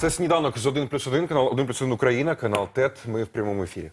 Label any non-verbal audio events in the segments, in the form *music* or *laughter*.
Це сніданок з 1 плюс 1, канал 1 плюс 1 Україна, канал ТЕТ. Ми в прямому ефірі.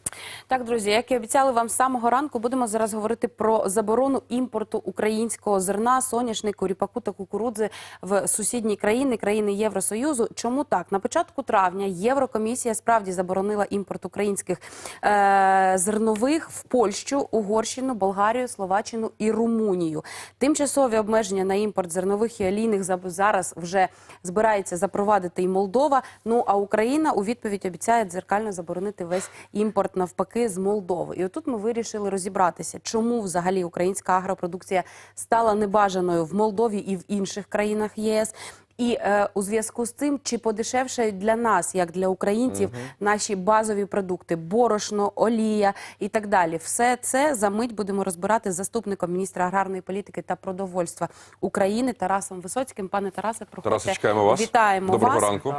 Так, друзі, як і обіцяли вам з самого ранку, будемо зараз говорити про заборону імпорту українського зерна, соняшнику, ріпаку та кукурудзи в сусідні країни, країни Євросоюзу. Чому так? На початку травня Єврокомісія справді заборонила імпорт українських е- зернових в Польщу, Угорщину, Болгарію, Словаччину і Румунію. Тимчасові обмеження на імпорт зернових і олійних зараз вже збирається запровадити і Молдова. Ну а Україна у відповідь обіцяє дзеркально заборонити весь імпорт навпаки з Молдови. І отут ми вирішили розібратися, чому взагалі українська агропродукція стала небажаною в Молдові і в інших країнах ЄС. І е, у зв'язку з цим, чи подешевшають для нас, як для українців, наші базові продукти борошно, олія і так далі. Все це за мить будемо розбирати з заступником міністра аграрної політики та продовольства України Тарасом Висоцьким. Пане Тарасе, проходьте. Тарасе, чекаємо вас. Вітаємо Доброго вас. ранку.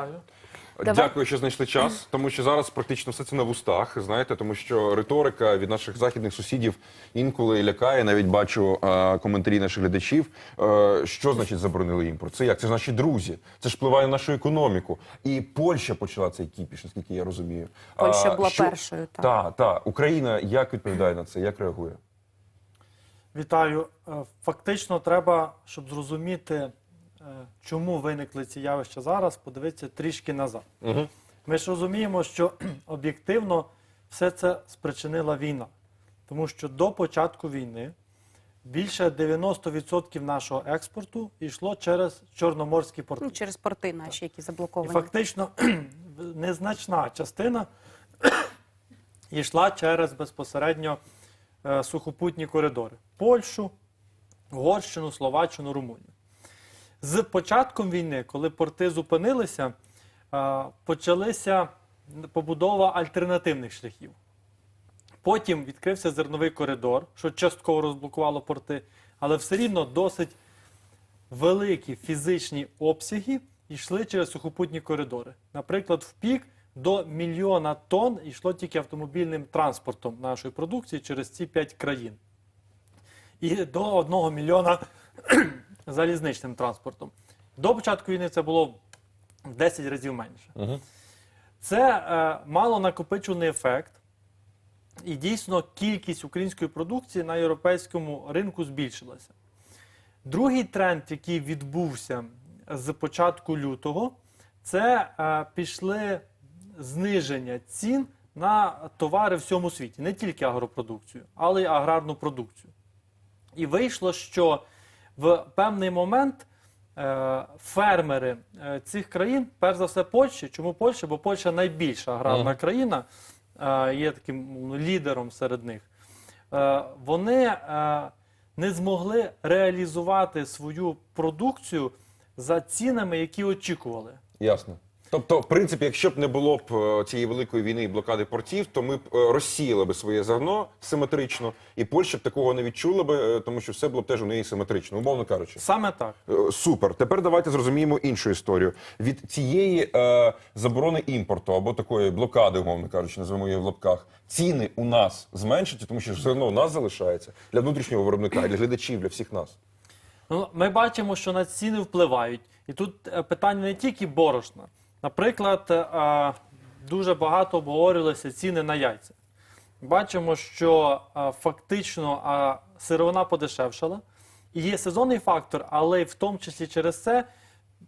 Давай. Дякую, що знайшли час, тому що зараз практично все це на вустах. Знаєте, тому що риторика від наших західних сусідів інколи лякає. Навіть бачу е, коментарі наших глядачів. Е, що значить заборонили імпорт? Це як? Це ж наші друзі. Це ж впливає на нашу економіку. І Польща почала цей кіпіш, наскільки я розумію. Польща А, була що- першою, так. Так, так. Україна як відповідає на це? Як реагує? Вітаю. Е, Фактично, треба, щоб зрозуміти, чому виникли ці явища зараз, подивитися трішки назад. Угу. Ми ж розуміємо, що *clears throat* об'єктивно все це спричинила війна. Тому що до початку війни більше 90% нашого експорту йшло через чорноморські порти. Ну, через порти наші, які І заблоковані. фактично *clears throat* незначна частина *clears throat* йшла через безпосередньо е, сухопутні коридори: Польщу, Угорщину, Словаччину, Румунію. З початком війни, коли порти зупинилися, е, почалася побудова альтернативних шляхів. Потім відкрився зерновий коридор, що частково розблокувало порти, але все рівно досить великі фізичні обсяги йшли через сухопутні коридори. Наприклад, в пік до мільйона тонн йшло тільки автомобільним транспортом нашої продукції через ці п'ять країн. І до одного мільйона залізничним транспортом. До початку війни це було в 10 разів менше. Угу. Це е, мало накопичений ефект. І дійсно кількість української продукції на європейському ринку збільшилася. Другий тренд, який відбувся з початку лютого, це е, пішли зниження цін на товари в всьому світі, не тільки агропродукцію, але й аграрну продукцію. І вийшло, що в певний момент е, фермери е, цих країн, перш за все, Польщі. Чому Польща? Бо Польща найбільша аграрна mm. країна, е, є таким ну, лідером серед них. Вони не змогли реалізувати свою продукцію за цінами, які очікували. Ясно. Тобто, в принципі, якщо б не було б е, цієї великої війни і блокади портів, то ми б е, розсіяли б своє зерно симетрично, і Польща б такого не відчула би, е, тому що все було б теж у неї симетрично, умовно кажучи. Саме так. Супер. Тепер давайте зрозуміємо іншу історію. Від цієї е, заборони імпорту або такої блокади, умовно кажучи, називаємо її в лапках, ціни у нас зменшаться, тому що зерно у нас залишається для внутрішнього виробника, для глядачів, для всіх нас. Ну, ми бачимо, що на ціни впливають. І тут питання не тільки борошна. Наприклад, е, дуже багато обговорювалися ціни на яйця. Бачимо, що е, фактично сировина подешевшала. І є сезонний фактор, але в тому числі через це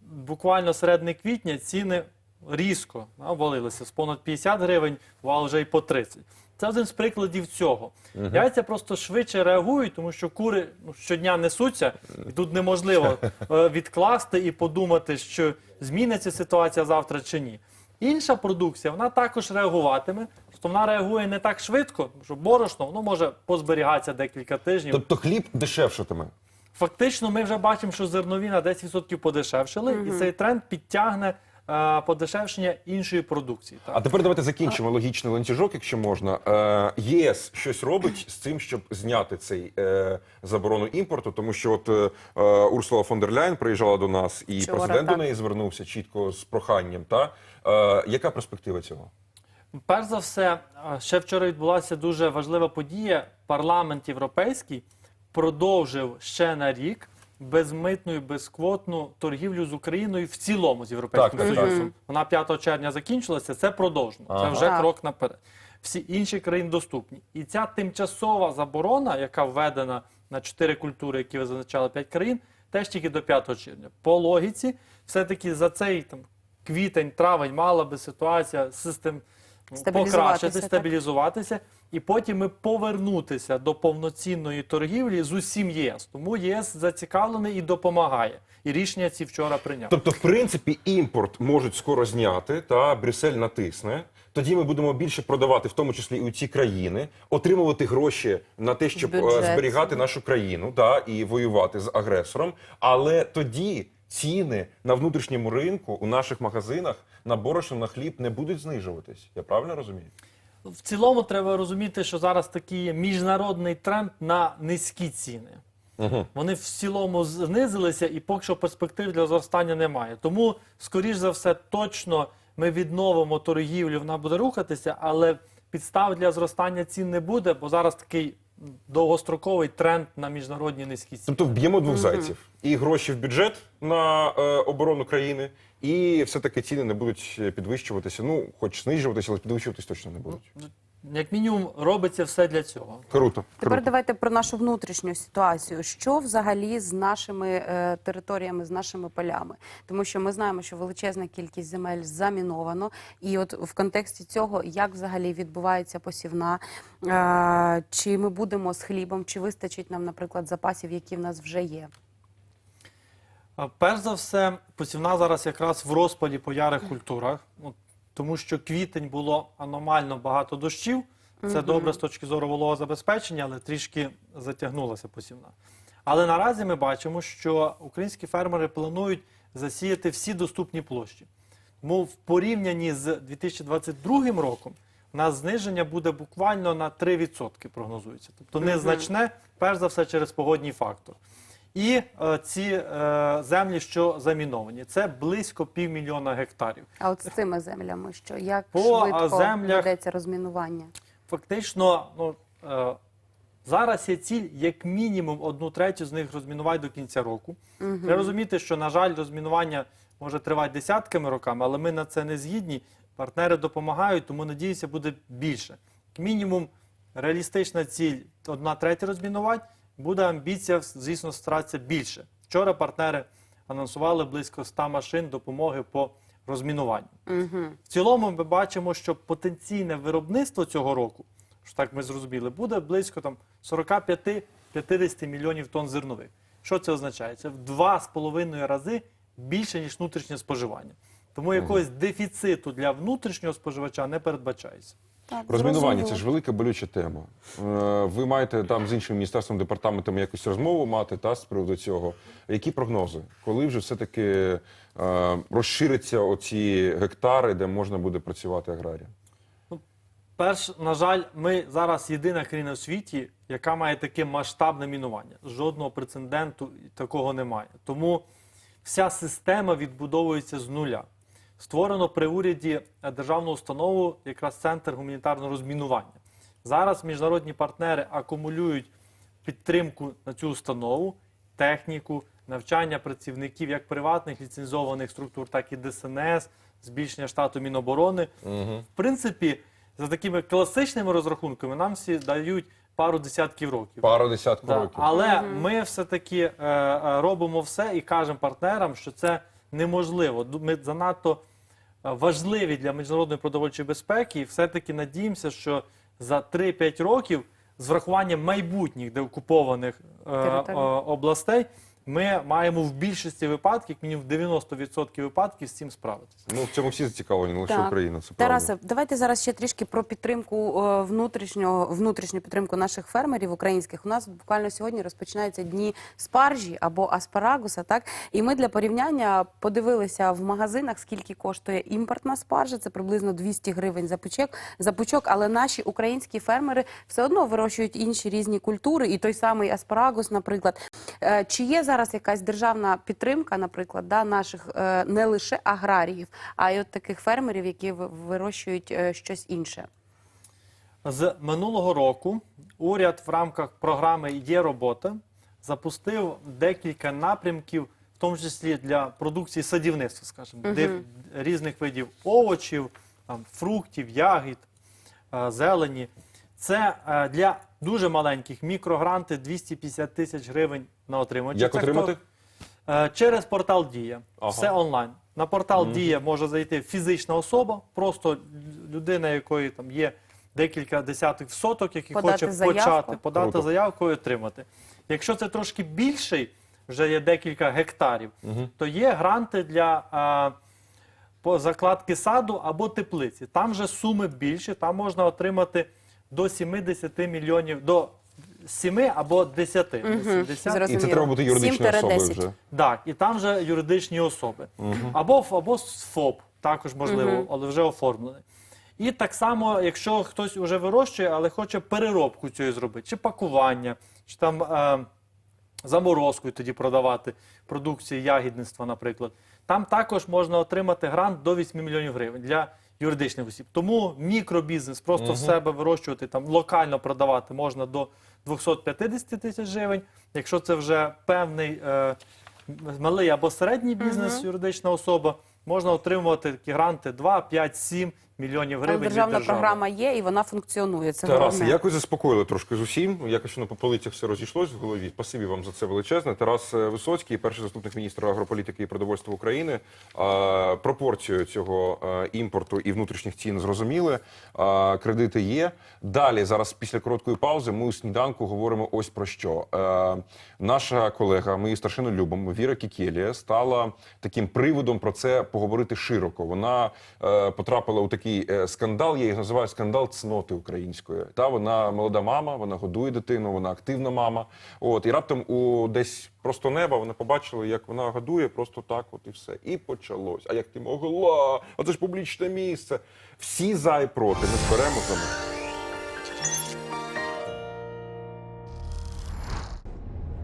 буквально середини квітня ціни різко да, валилися з понад 50 гривень, бувало вже і по 30. Це один з прикладів цього. Яйця просто швидше реагують, тому що кури ну, щодня несуться, і тут неможливо *laughs* е, відкласти і подумати, що зміниться ситуація завтра чи ні. Інша продукція вона також реагуватиме, просто вона реагує не так швидко, тому що борошно воно може позберігатися декілька тижнів. Тобто хліб дешевшатиме. Фактично, ми вже бачимо, що зернові на 10% подешевшили, і цей тренд підтягне е, подешевшення іншої продукції. Так? А тепер давайте закінчимо логічний ланцюжок, якщо можна. Е, ЄС щось робить з цим, щоб зняти цей е, заборону імпорту, тому що от е, Урсула фон дер Ляйн приїжджала до нас, і Вчора, президент до неї звернувся чітко з проханням. Та е, яка перспектива цього? Перш за все, ще вчора відбулася дуже важлива подія. Парламент Європейський продовжив ще на рік безмитну і безквотну торгівлю з Україною в цілому з Європейським Так, так, Союзом. Вона 5 червня закінчилася, це продовжено. Це вже Так. крок наперед. Всі інші країни доступні. І ця тимчасова заборона, яка введена на 4 культури, які ви зазначали 5 країн, теж тільки до 5 червня. По логіці, все-таки за цей там квітень, травень мала би ситуація систем покращити, так. стабілізуватися, і потім ми повернутися до повноцінної торгівлі з усім ЄС. Тому ЄС зацікавлений і допомагає. І рішення ці вчора прийняв. Тобто, в принципі, імпорт можуть скоро зняти, та Брюссель натисне. Тоді ми будемо більше продавати, в тому числі і у ці країни, отримувати гроші на те, щоб е, Бюджет. зберігати нашу країну та, і воювати з агресором. Але тоді ціни на внутрішньому ринку у наших магазинах на борошно, на хліб не будуть знижуватись. Я правильно розумію? В цілому треба розуміти, що зараз такий міжнародний тренд на низькі ціни. Угу. Вони в цілому знизилися, і поки що перспектив для зростання немає. Тому, скоріш за все, точно ми відновимо торгівлю, вона буде рухатися, але підстав для зростання цін не буде, бо зараз такий довгостроковий тренд на міжнародні низькі ціни. Тобто вб'ємо двох зайців. І гроші в бюджет на е, оборону країни, і все-таки ціни не будуть е, підвищуватися. Ну, хоч знижуватися, але підвищуватись точно не будуть. Як мінімум, робиться все для цього. Круто. Тепер круто. давайте про нашу внутрішню ситуацію. Що взагалі з нашими е, територіями, з нашими полями? Тому що ми знаємо, що величезна кількість земель заміновано, і от в контексті цього, як взагалі відбувається посівна, е, чи ми будемо з хлібом, чи вистачить нам, наприклад, запасів, які в нас вже є? Перш за все, посівна зараз якраз в розпалі по ярих культурах, ну, тому що квітень було аномально багато дощів. Це добре з точки зору вологозабезпечення, але трішки затягнулася посівна. Але наразі ми бачимо, що українські фермери планують засіяти всі доступні площі. Тому в порівнянні з 2022 роком у нас зниження буде буквально на 3% прогнозується. Тобто незначне, перш за все, через погодній фактор. І е, ці е, землі, що заміновані, це близько півмільйона гектарів. А от з цими землями, що як По, швидко землях- ведеться розмінування? Фактично, ну, е, зараз є ціль, як мінімум, одну третю з них розмінувати до кінця року. Треба розуміти, що, на жаль, розмінування може тривати десятками роками, але ми на це не згідні. Партнери допомагають, тому надіюся, буде більше. Мінімум, реалістична ціль одна третя розмінувати, буде амбіція, звісно, старатися більше. Вчора партнери анонсували близько 100 машин допомоги по розмінуванню. В цілому ми бачимо, що потенційне виробництво цього року, що так ми зрозуміли, буде близько там 45-50 мільйонів тонн зернових. Що це означає? Це в два з половиною рази більше, ніж внутрішнє споживання. Тому якогось дефіциту для внутрішнього споживача не передбачається. Так, Розмінування зрозуміло. це ж велика болюча тема. Е, Ви маєте там з іншим міністерством департаментом якусь розмову мати та з приводу цього. Які прогнози? Коли вже все-таки е, розширяться оці гектари, де можна буде працювати аграріям? Перш, на жаль, ми зараз єдина країна у світі, яка має таке масштабне мінування. Жодного прецеденту такого немає. Тому вся система відбудовується з нуля. Створено при уряді е, державну установу, якраз центр гуманітарного розмінування. Зараз міжнародні партнери акумулюють підтримку на цю установу, техніку, навчання працівників як приватних ліцензованих структур, так і ДСНС, збільшення штату Міноборони. В принципі, за такими класичними розрахунками нам всі дають пару десятків років. Пару десятку Да. років. Але ми все-таки е, е, робимо все і кажемо партнерам, що це неможливо. Ми занадто важливі для міжнародної продовольчої безпеки, і все-таки надіємося, що за 3-5 років з врахуванням майбутніх деокупованих е, е, областей ми маємо в більшості випадків, як мінімум в 90% випадків з цим справитися. Ну, в цьому всі зацікавлені, не лише Так. Україна. Це правда. Тарасе, давайте зараз ще трішки про підтримку е, внутрішнього внутрішню підтримку наших фермерів українських. У нас буквально сьогодні розпочинаються дні спаржі або аспарагуса. Так і ми для порівняння подивилися в магазинах, скільки коштує імпортна спаржа. Це приблизно 200 гривень за пучок. За пучок, але наші українські фермери все одно вирощують інші різні культури, і той самий аспарагус, наприклад. Е, Чи є зараз зараз якась державна підтримка, наприклад, да, наших е, не лише аграріїв, а й от таких фермерів, які вирощують е, щось інше? З минулого року уряд в рамках програми Є робота запустив декілька напрямків, в тому числі для продукції садівництва, скажімо, де різних видів овочів, там, фруктів, ягід, е, зелені. Це для дуже маленьких мікрогранти 250 тисяч гривень на отримання. Як Це отримати? хто- Е, Через портал Дія. Ага. Все онлайн. На портал Дія може зайти фізична особа, просто людина, якої там є декілька десятих соток, які Подати хоче заявку. почати, подати Круто. заявку і отримати. Якщо це трошки більший, вже є декілька гектарів, то є гранти для а, по закладки саду або теплиці. Там вже суми більші, там можна отримати до 70 мільйонів, до 7 або 10. До 70. І Зрозуміло. це треба бути юридичною 7-10. особою вже. Так, і там вже юридичні особи. Або, ф- або ФОП, також можливо, але вже оформлений. І так само, якщо хтось вже вирощує, але хоче переробку цієї зробити, чи пакування, чи там е, заморозкою тоді продавати продукцію ягідництва, наприклад. Там також можна отримати грант до 8 мільйонів гривень для юридичних осіб. Тому мікробізнес просто в себе вирощувати, там локально продавати можна до 250 тисяч гривень. Якщо це вже певний е, малий або середній бізнес, юридична особа, можна отримувати такі гранти 2, 5, 7 мільйонів гривень. від державна держави. програма є і вона функціонує. Це Тарас, головне. як ви заспокоїли трошки з усім, якось воно по полицях все розійшлось в голові. Спасибі вам за це величезне. Тарас е, Висоцький, перший заступник міністра агрополітики і продовольства України. Пропорцію цього е, імпорту і внутрішніх цін зрозуміли. Кредити є. Далі, зараз після короткої паузи, ми у сніданку говоримо ось про що. Е, наша колега, ми її старшину любимо, Віра Кікелія, стала таким приводом про це поговорити широко. Вона е, потрапила у такий е, скандал, я їх називаю скандал цноти української. Та вона молода мама, вона годує дитину, вона активна мама. От і раптом у десь просто неба вона побачила, як вона годує, просто так, от і все. І почалось. А як ти могла? А це ж публічне місце. Всі за і проти. Ми зберемо за них.